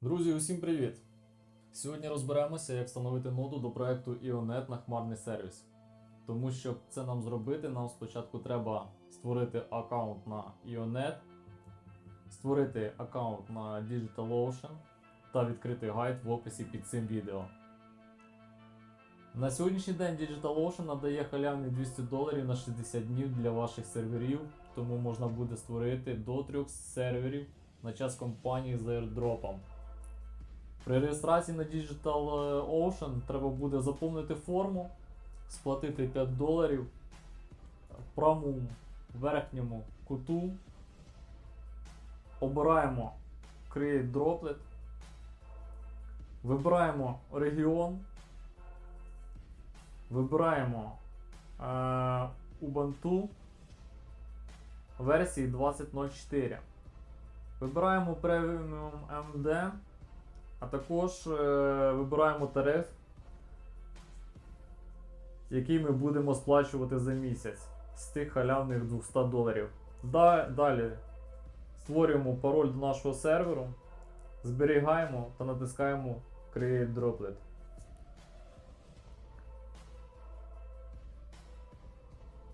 Друзі, усім привіт! Сьогодні розберемося, як встановити ноду до проекту IONET на хмарний сервіс. Тому щоб це нам зробити, нам спочатку треба створити аккаунт на IONET, створити аккаунт на DigitalOcean та відкрити гайд в описі під цим відео. На сьогоднішній день DigitalOcean надає халявні 200 доларів на 60 днів для ваших серверів, тому можна буде створити до трьох серверів на час компанії з airdropом. При реєстрації на DigitalOcean треба буде заповнити форму, сплатити 5 доларів в правому верхньому куту. Обираємо Create Droplet, вибираємо регіон, вибираємо е, Ubuntu версії 20.04. Вибираємо Premium MD, а також е, вибираємо тариф, який ми будемо сплачувати за місяць з тих халявних 200 доларів. Далі створюємо пароль до нашого серверу, зберігаємо та натискаємо Create Droplet.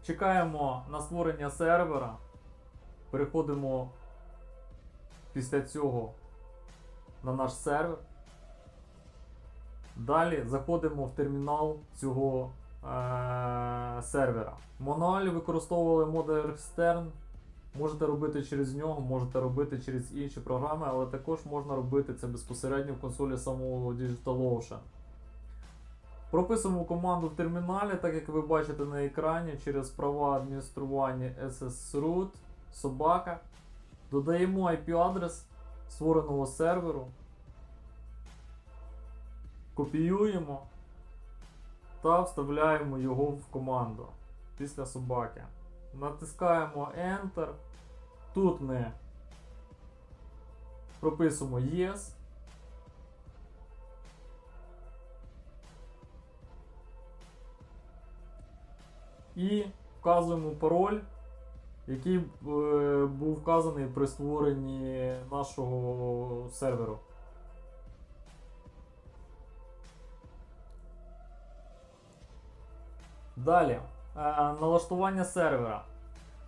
Чекаємо на створення сервера. Переходимо після цього на наш сервер. Далі заходимо в термінал цього е- сервера. Мануалі використовували Modern Extern. Можете робити через нього, можете робити через інші програми, але також можна робити це безпосередньо в консолі самого DigitalOcean. Прописуємо команду в терміналі, так як ви бачите на екрані, через права адміністрування SSRoot, собака. Додаємо IP-адрес створеного серверу. Копіюємо та вставляємо його в команду після собаки. Натискаємо Enter. Тут ми прописуємо Yes. І вказуємо пароль, який е, був вказаний при створенні нашого серверу. Далі, е, налаштування сервера.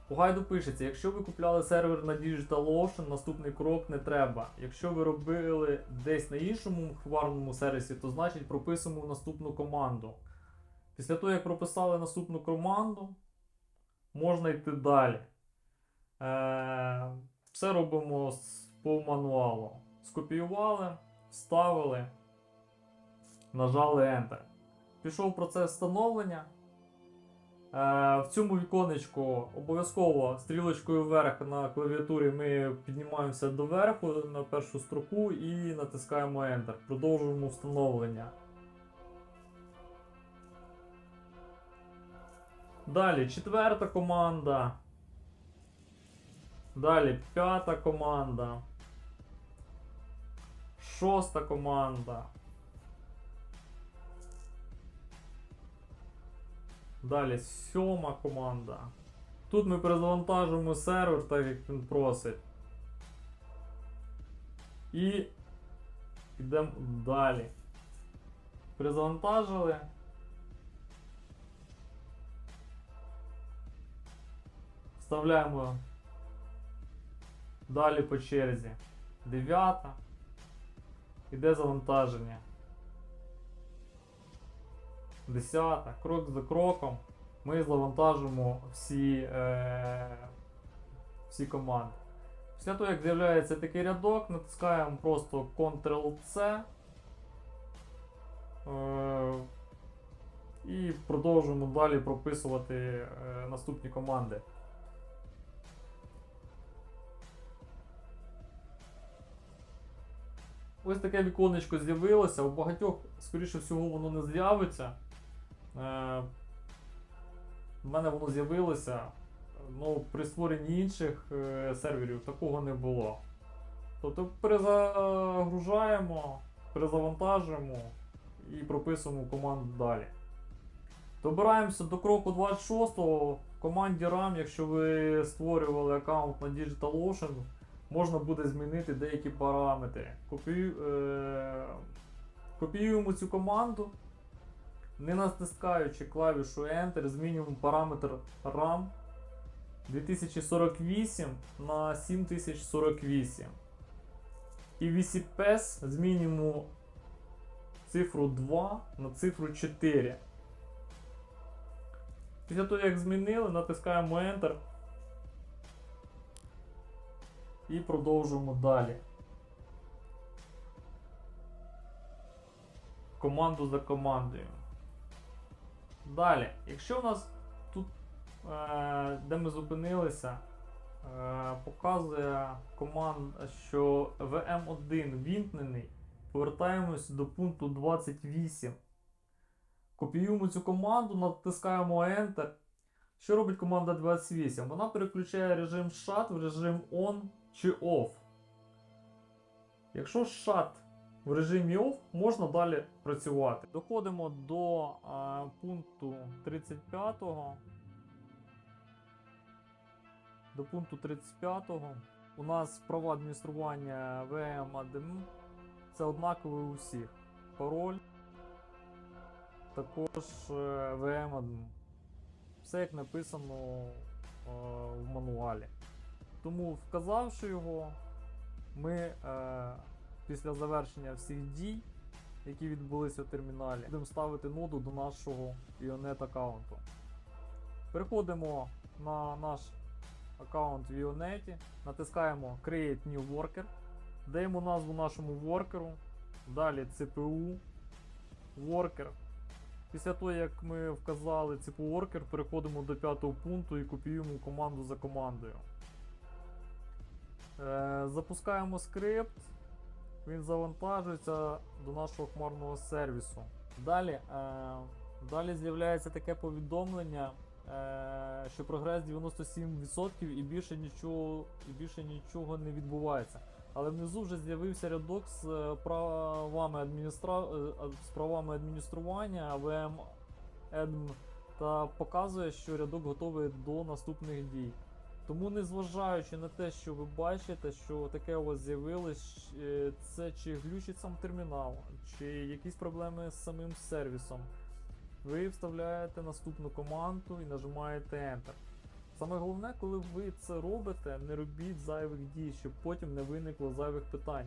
У гайду пишеться, якщо ви купляли сервер на DigitalOcean, наступний крок не треба. Якщо ви робили десь на іншому хмарному сервісі, то значить прописуємо наступну команду. Після того, як прописали наступну команду, можна йти далі. Е, все робимо по мануалу. Скопіювали, вставили, нажали Enter. Пішов процес встановлення. Е, в цьому віконечку обов'язково стрілочкою вверх на клавіатурі ми піднімаємося до верху на першу строку і натискаємо Enter. Продовжуємо встановлення. Далі четверта команда. Далі п'ята команда. Шоста команда. Далі сьома команда. Тут ми перезавантажуємо сервер, так як він просить. І йдемо далі. Перезавантажили. Вставляємо далі по черзі. Дев'ята. Іде завантаження. Десята. Крок за кроком ми завантажимо всі, е, всі команди. Після того, як з'являється такий рядок, натискаємо просто Ctrl-C. Е, і продовжуємо далі прописувати е, наступні команди. Ось таке віконечко з'явилося. У багатьох, скоріше всього, воно не з'явиться. Е, в мене воно з'явилося. Ну, при створенні інших е, серверів такого не було. Тобто перезагружаємо, перезавантажуємо і прописуємо команду далі. Добираємося до кроку 26 в команді RAM, якщо ви створювали аккаунт на DigitalOcean, можна буде змінити деякі параметри. Копію, е, копіюємо цю команду, не натискаючи клавішу Enter, змінюємо параметр RAM 2048 на 7048. І VCPS змінюємо цифру 2 на цифру 4. Після того, як змінили, натискаємо Enter і продовжуємо далі. Команду за командою. Далі, якщо у нас тут, е, де ми зупинилися, е, показує команда, що VM1 вімкнений, повертаємось до пункту 28. Копіюємо цю команду, натискаємо Enter. Що робить команда 28? Вона переключає режим SHUT в режим ON чи OFF. Якщо SHUT в режимі OFF, можна далі працювати. Доходимо до е, пункту 35. До пункту 35. У нас права адміністрування VM admin. Це однаковий у всіх. Пароль. Також е, VM admin. Все як написано е, в мануалі. Тому, вказавши його, ми е, після завершення всіх дій, які відбулися в терміналі, будемо ставити ноду до нашого Ionet аккаунту. Переходимо на наш аккаунт в Ionет, натискаємо Create New Worker, даємо назву нашому воркеру, далі CPU, Worker. Після того, як ми вказали CPU Worker, переходимо до п'ятого пункту і копіюємо команду за командою. Е, запускаємо скрипт, він завантажується до нашого хмарного сервісу. Далі, е, далі з'являється таке повідомлення, е, що прогрес 97% і більше нічого, і більше нічого не відбувається. Але внизу вже з'явився рядок з правами, адміністра... з правами адміністрування VM Admin та показує, що рядок готовий до наступних дій. Тому, незважаючи на те, що ви бачите, що таке у вас з'явилось, е, це чи глючить сам термінал, чи якісь проблеми з самим сервісом, ви вставляєте наступну команду і нажимаєте Enter. Саме головне, коли ви це робите, не робіть зайвих дій, щоб потім не виникло зайвих питань.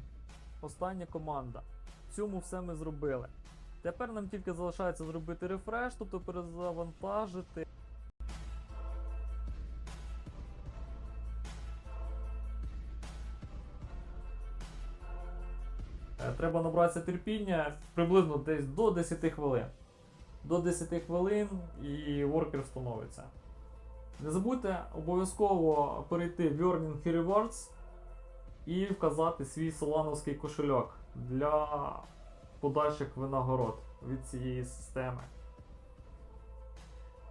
Остання команда. В цьому все ми зробили. Тепер нам тільки залишається зробити рефреш, тобто перезавантажити. Треба набратися терпіння приблизно десь до 10 хвилин. До 10 хвилин і воркер встановиться. Не забудьте обов'язково перейти в Earning Rewards і вказати свій солановський кошельок для подальших винагород від цієї системи.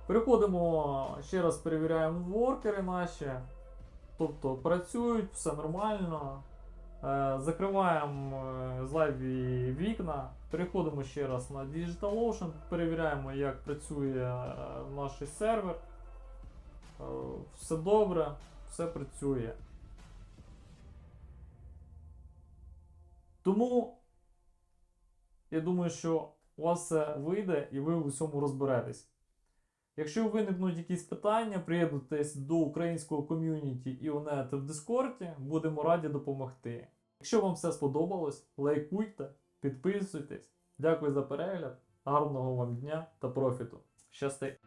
Переходимо, ще раз перевіряємо воркери наші. Тобто працюють, все нормально. Е, Закриваємо е, зайві вікна, переходимо ще раз на DigitalOcean, перевіряємо, як працює е, наш сервер. Все добре, все працює. Тому я думаю, що у вас все вийде і ви у всьому розберетесь. Якщо виникнуть якісь питання, приєднуйтесь до українського ком'юніті і Іонет в Дискорді, будемо раді допомогти. Якщо вам все сподобалось, лайкуйте, підписуйтесь. Дякую за перегляд, гарного вам дня та профіту. Щасти!